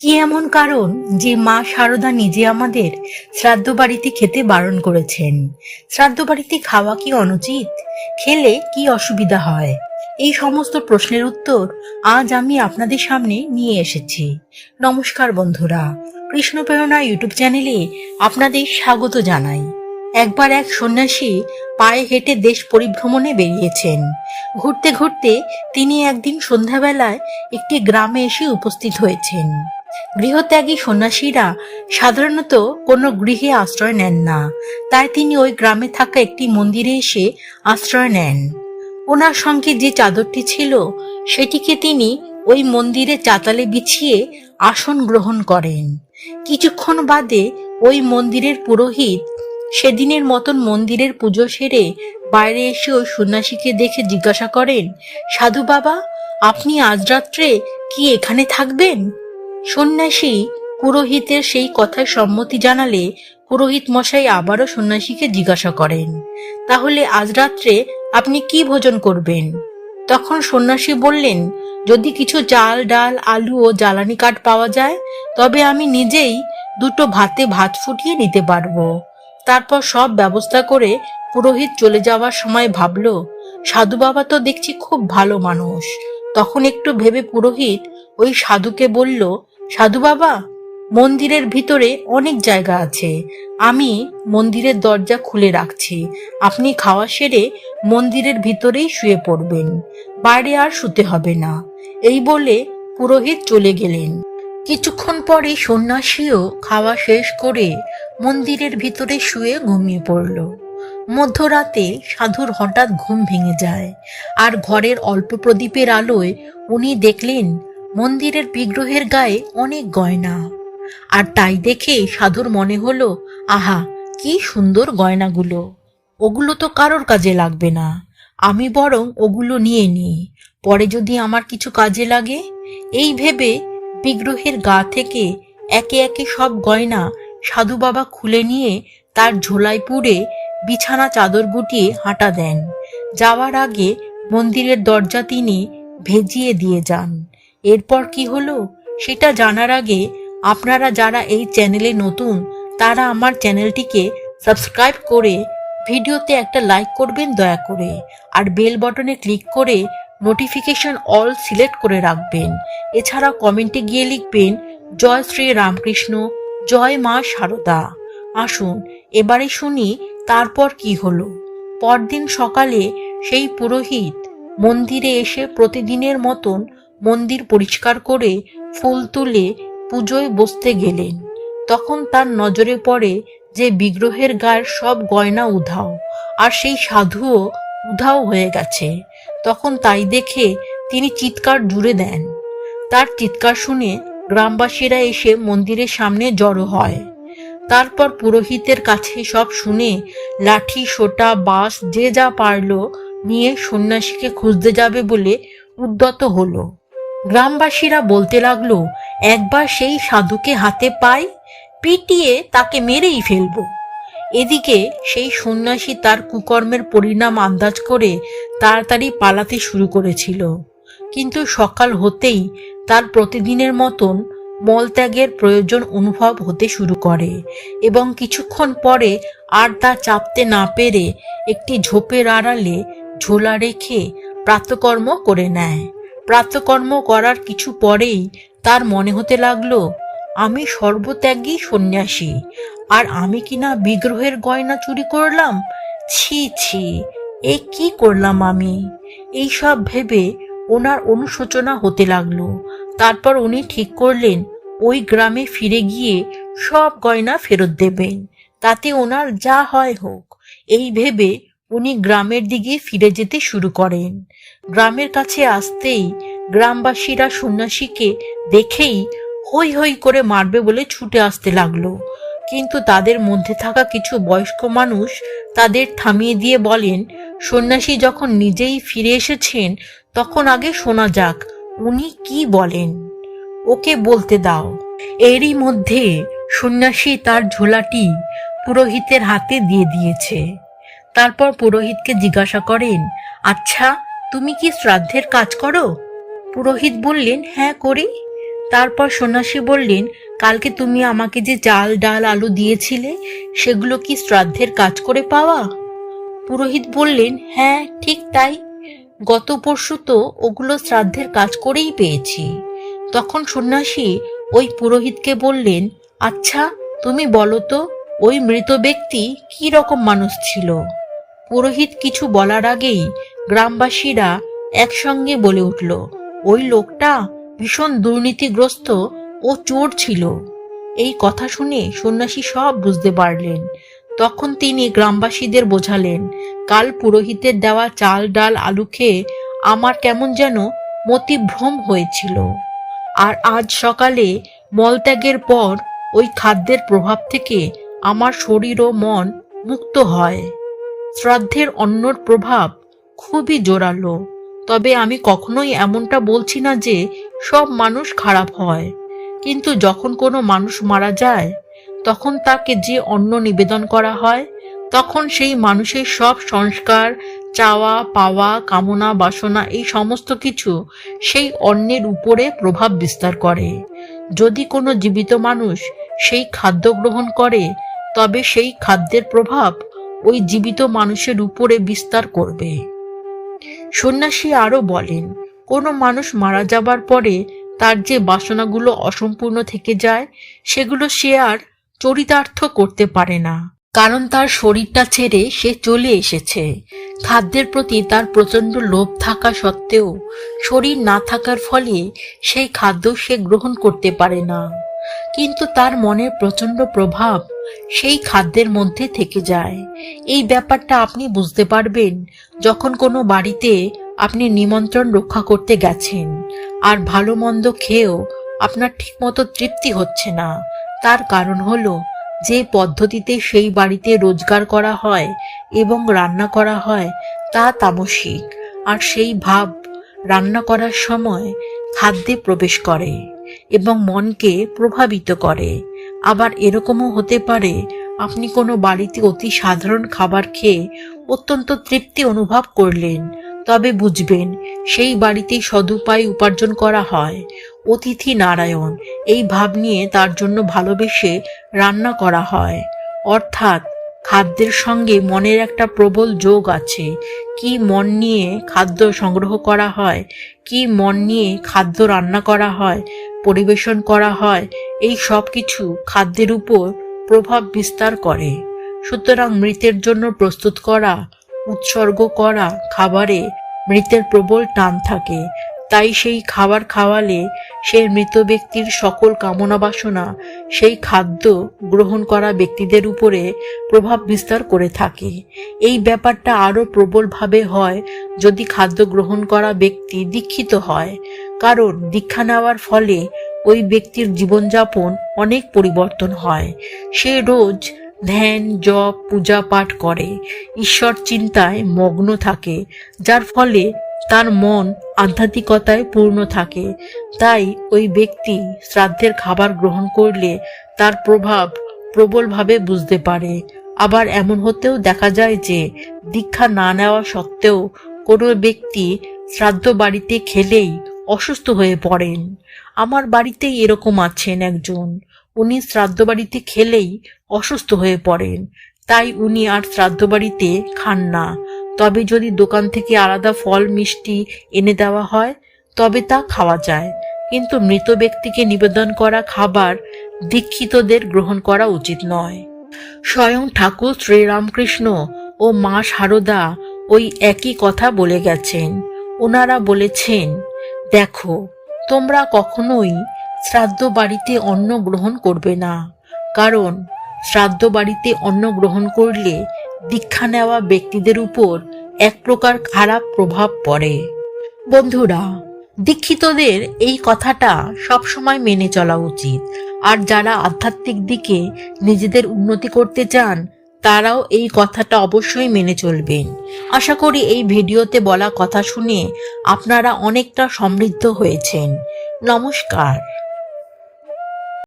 কি এমন কারণ যে মা শারদা নিজে আমাদের শ্রাদ্ধ বাড়িতে খেতে বারণ করেছেন? শ্রাদ্ধ বাড়িতে খাওয়া কি অনুচিত? খেলে কি অসুবিধা হয়? এই সমস্ত প্রশ্নের উত্তর আজ আমি আপনাদের সামনে নিয়ে এসেছি। নমস্কার বন্ধুরা, কৃষ্ণ প্রেরণা ইউটিউব চ্যানেলে আপনাদের স্বাগত জানাই। একবার এক সন্ন্যাসী পায়ে হেঁটে দেশ পরিভ্রমণে বেরিয়েছেন। ঘুরতে ঘুরতে তিনি একদিন সন্ধ্যাবেলায় একটি গ্রামে এসে উপস্থিত হয়েছেন। গৃহত্যাগী সন্ন্যাসীরা সাধারণত কোনো গৃহে আশ্রয় নেন না। তাই তিনি ওই গ্রামে থাকা একটি মন্দিরে এসে আশ্রয় নেন। ওনার সঙ্গে যে চাদরটি ছিল, সেটিকে তিনি ওই মন্দিরে চাতালে বিছিয়ে আসন গ্রহণ করেন। কিছুক্ষণ বাদে ওই মন্দিরের পুরোহিত সেদিনের মতন মন্দিরের পুজো সেরে বাইরে এসে ওই সন্ন্যাসীকে দেখে জিজ্ঞাসা করেন, সাধু বাবা, আপনি আজ রাত্রে কি এখানে থাকবেন? সন্ন্যাসী পুরোহিতের সেই কথায় সম্মতি জানালে পুরোহিত মশাই আবারও সন্ন্যাসীকে জিজ্ঞাসা করেন, তাহলে আজ রাত্রে আপনি কি ভোজন করবেন? তখন সন্ন্যাসী বললেন, যদি কিছু চাল ডাল, আলু ও জ্বালানি কাঠ পাওয়া যায়, তবে আমি নিজেই দুটো ভাতে ভাত ফুটিয়ে নিতে পারব। তারপর সব ব্যবস্থা করে পুরোহিত চলে যাওয়ার সময় ভাবল, সাধু বাবা তো দেখছি খুব ভালো মানুষ। তখন একটু ভেবে পুরোহিত ওই সাধুকে বলল সাধু বাবা, মন্দিরের ভিতরে অনেক জায়গা আছে। আমি মন্দিরের দরজা খুলে রাখছি। আপনি খাওয়া সেরে মন্দিরের ভিতরেই শুয়ে পড়বেন। বাইরে আর শুতে হবে না। এই বলে পুরোহিত চলে গেলেন। কিছুক্ষণ পরে সন্ন্যাসীও খাওয়া শেষ করে মন্দিরের ভিতরে শুয়ে ঘুমিয়ে পড়ল। মধ্যরাতে সাধুর হঠাৎ ঘুম ভেঙে যায়। আর ঘরের অল্প প্রদীপের আলোয় উনি দেখলেন মন্দিরের বিগ্রহের গায়ে অনেক গয়না। আর তাই দেখে সাধুর মনে হলো, আহা, কি সুন্দর গয়নাগুলো। ওগুলো তো কারোর কাজে লাগবে না। আমি বরং ওগুলো নিয়ে নিই। পরে যদি আমার কিছু কাজে লাগে? এই ভেবে বিগ্রহের গা থেকে একে একে সব গয়না সাধু বাবা খুলে নিয়ে তার ঝোলায় পুড়ে বিছানা চাদর গুটিয়ে হাঁটা দেন। যাওয়ার আগে মন্দিরের দরজা তিনি ভেজিয়ে দিয়ে যান। এরপর কি হলো? সেটা জানার আগে আপনারা যারা এই চ্যানেলে নতুন, তারা আমার চ্যানেলটিকে সাবস্ক্রাইব করে ভিডিওতে একটা লাইক করবেন দয়া করে। আর বেল বটনে ক্লিক করে নোটিফিকেশন অল সিলেক্ট করে রাখবেন। এছাড়া কমেন্টে গিয়ে লিখবেন, জয় শ্রী রামকৃষ্ণ, জয় মা শারদা আসুন, এবারে শুনি তারপর কি হলো। পরদিন সকালে সেই পুরোহিত মন্দিরে এসে প্রতিদিনের মতন মন্দির পরিষ্কার করে ফুল তুলে পুজোয় বসতে গেলেন। তখন তার নজরে পড়ে যে বিগ্রহের গায়ের সব গয়না উধাও, আর সেই সাধুও উধাও হয়ে গেছে। তখন তাই দেখে তিনি চিৎকার জুড়ে দেন। তার চিৎকার শুনে গ্রামবাসীরা এসে মন্দিরের সামনে জড়ো হয়। তারপর পুরোহিতের কাছে সব শুনে লাঠি, সোটা, বাঁশ, যে যা পারল নিয়ে সন্ন্যাসীকে খুঁজতে যাবে বলে উদ্যত হলো। গ্রামবাসীরা বলতে লাগল, একবার সেই সাধুকে হাতে পাই, পিটিয়ে তাকে মেরেই ফেলব। এদিকে সেই সন্ন্যাসী তার কুকর্মের পরিণাম আন্দাজ করে তাড়াতাড়ি পালাতে শুরু করেছিল। কিন্তু সকাল হতেই তার প্রতিদিনের মতন মলত্যাগের প্রয়োজন অনুভব হতে শুরু করে এবং কিছুক্ষণ পরে আর তা চাপতে না পেরে একটি ঝোপের আড়ালে ঝোলা রেখে প্রাতকর্ম করে নেয়। প্রাতকর্ম করার কিছু পরেই তার মনে হতে লাগল, আমি সর্বত্যাগী সন্ন্যাসী, আর আমি কিনা বিগ্রহের গয়না চুরি করলাম? ছি ছি, এ কি করলাম আমি? এইসব ভেবে ওনার অনুশোচনা হতে লাগল। তারপর উনি ঠিক করলেন, ওই গ্রামে ফিরে গিয়ে সব গয়না ফেরত দেবেন, তাতে ওনার যা হয় হোক। এই ভেবে উনি গ্রামের দিকে ফিরে যেতে শুরু করেন। গ্রামের কাছে আসতেই গ্রামবাসীরা সন্ন্যাসীকে দেখেই হই হই করে মারবে বলে ছুটে আসতে লাগল। কিন্তু তাদের মধ্যে থাকা কিছু বয়স্ক মানুষ তাদের থামিয়ে দিয়ে বলেন, সন্ন্যাসী যখন নিজেই ফিরে এসেছেন, তখন আগে শোনা যাক, উনি কি বলেন? ওকে বলতে দাও। এরই মধ্যে সন্ন্যাসী তার ঝোলাটি পুরোহিতের হাতে দিয়ে দিয়েছে। তারপর পুরোহিতকে জিজ্ঞাসা করেন আচ্ছা তুমি কি শ্রাদ্ধের কাজ করো? পুরোহিত বললেন হ্যাঁ করি। তারপর সন্ন্যাসী বললেন, কালকে তুমি আমাকে যে চাল ডাল, আলু দিয়েছিলে, সেগুলো কি শ্রাদ্ধের কাজ করে পাওয়া? পুরোহিত বললেন হ্যাঁ ঠিক তাই। গত পরশু তো ওগুলো শ্রাদ্ধের কাজ করেই পেয়েছি। তখন সন্ন্যাসী ওই পুরোহিতকে বললেন আচ্ছা তুমি বলো তো, ওই মৃত ব্যক্তি কি রকম মানুষ ছিল? পুরোহিত কিছু বলার আগেই গ্রামবাসীরা একসঙ্গে বলে উঠল, ওই লোকটা ভীষণ দুর্নীতিগ্রস্ত ও চোর ছিল। এই কথা শুনে সন্ন্যাসী সব বুঝতে পারলেন। তখন তিনি গ্রামবাসীদের বোঝালেন, কাল পুরোহিতের দেওয়া চাল, ডাল, আলু খেয়ে আমার কেমন যেন মতিভ্রম হয়েছিল। আর আজ সকালে মলত্যাগের পর ওই খাদ্যের প্রভাব থেকে আমার শরীর ও মন মুক্ত হয়। শ্রাদ্ধের অন্যর প্রভাব খুবই জোরালো। তবে আমি কখনোই এমনটা বলছি না যে সব মানুষ খারাপ হয়। কিন্তু যখন কোনো মানুষ মারা যায়, তখন তাকে যে অন্ন নিবেদন করা হয়, তখন সেই মানুষের সব সংস্কার, চাওয়া, পাওয়া, কামনা, বাসনা, এই সমস্ত কিছু সেই অন্নের উপরে প্রভাব বিস্তার করে। যদি কোনো জীবিত মানুষ সেই খাদ্য গ্রহণ করে, তবে সেই খাদ্যের প্রভাব ওই জীবিত মানুষের উপরে বিস্তার করবে। সন্ন্যাসী আরও বলেন, কোনো মানুষ মারা যাবার পরে তার যে বাসনাগুলো অসম্পূর্ণ থেকে যায়, সেগুলো সে আর চরিতার্থ করতে পারে না। কারণ তার শরীরটা ছেড়ে সে চলে এসেছে। খাদ্যের প্রতি তার প্রচণ্ড লোভ থাকা সত্ত্বেও, শরীর না থাকার ফলে সেই খাদ্য সে গ্রহণ করতে পারে না। কিন্তু তার মনের প্রচণ্ড প্রভাব সেই খাদ্যের মধ্যে থেকে যায়। এই ব্যাপারটা আপনি বুঝতে পারবেন যখন কোনো বাড়িতে আপনি নিমন্ত্রণ রক্ষা করতে গেছেন আর ভালো মন্দ খেয়েও আপনার ঠিকমতো তৃপ্তি হচ্ছে না। তার কারণ হলো যে পদ্ধতিতে সেই বাড়িতে রোজগার করা হয় এবং রান্না করা হয় তা তামসিক, আর সেই ভাব রান্না করার সময় খাদ্যে প্রবেশ করে। এবং মনকে প্রভাবিত করে। আবার এরকমও হতে পারে, আপনি কোনো বাড়িতে অতি সাধারণ খাবার খেয়ে অত্যন্ত তৃপ্তি অনুভব করলেন, তবে বুঝবেন সেই বাড়িতেই সদুপায় উপার্জন করা হয়। অতিথি নারায়ণ, এই ভাব নিয়ে তার জন্য ভালোবেসে রান্না করা হয়। অর্থাৎ খাদ্যের সঙ্গে মনের একটা প্রবল যোগ আছে। কি মন নিয়ে খাদ্য সংগ্রহ করা হয়, কি মন নিয়ে খাদ্য রান্না করা হয়, পরিবেশন করা হয়, এই সব কিছু খাদ্যের উপর প্রভাব বিস্তার করে। সুতরাং মৃতের জন্য প্রস্তুত করা, উৎসর্গ করা খাবারে মৃতের প্রবল টান থাকে। তাই সেই খাবার খাওয়ালে সেই মৃত ব্যক্তির সকল কামনা বাসনা, সেই খাদ্য গ্রহণ করা ব্যক্তিদের উপরে প্রভাব বিস্তার করে থাকে। এই ব্যাপারটা আরও প্রবলভাবে হয় যদি খাদ্য গ্রহণ করা ব্যক্তি দীক্ষিত হয়। কারণ দীক্ষা নেওয়ার ফলে ওই ব্যক্তির জীবনযাপন অনেক পরিবর্তন হয়। সে রোজ ধ্যান, জপ, পূজা পাঠ করে। ঈশ্বর চিন্তায় মগ্ন থাকে, যার ফলে তার মন আধ্যাত্মিকতায় পূর্ণ থাকে। তাই ওই ব্যক্তি শ্রাদ্ধের খাবার গ্রহণ করলে তার প্রভাব প্রবলভাবে বুঝতে পারে। আবার এমন হতেও দেখা যায় যে, দীক্ষা না নেওয়া সত্ত্বেও কোনো ব্যক্তি শ্রাদ্ধ বাড়িতে খেলেই অসুস্থ হয়ে পড়েন। আমার বাড়িতেই এরকম আছেন একজন। উনি শ্রাদ্ধ বাড়িতে খেলেই অসুস্থ হয়ে পড়েন। তাই উনি আর শ্রাদ্ধ বাড়িতে খান না। তবে যদি দোকান থেকে আলাদা ফল, মিষ্টি এনে দেওয়া হয়, তবে তা খাওয়া যায়। কিন্তু মৃত ব্যক্তিকে নিবেদন করা খাবার দীক্ষিতদের গ্রহণ করা উচিত নয়। স্বয়ং ঠাকুর শ্রীরামকৃষ্ণ ও মা শারদা ওই একই কথা বলে গেছেন। ওনারা বলেছেন, দেখো, তোমরা কখনোই শ্রাদ্ধ বাড়িতে অন্ন গ্রহণ করবে না। কারণ, শ্রাদ্ধ বাড়িতে অন্ন গ্রহণ করলে দীক্ষা নেওয়া ব্যক্তিদের উপর এক প্রকার খারাপ প্রভাব পড়ে। বন্ধুরা, দীক্ষিতদের এই কথাটা সবসময় মেনে চলা উচিত। আর যারা আধ্যাত্মিক দিকে নিজেদের উন্নতি করতে চান, তারাও এই কথাটা অবশ্যই মেনে চলবেন। আশা করি এই ভিডিওতে বলা কথা শুনে আপনারা অনেকটা সমৃদ্ধ হয়েছেন। নমস্কার।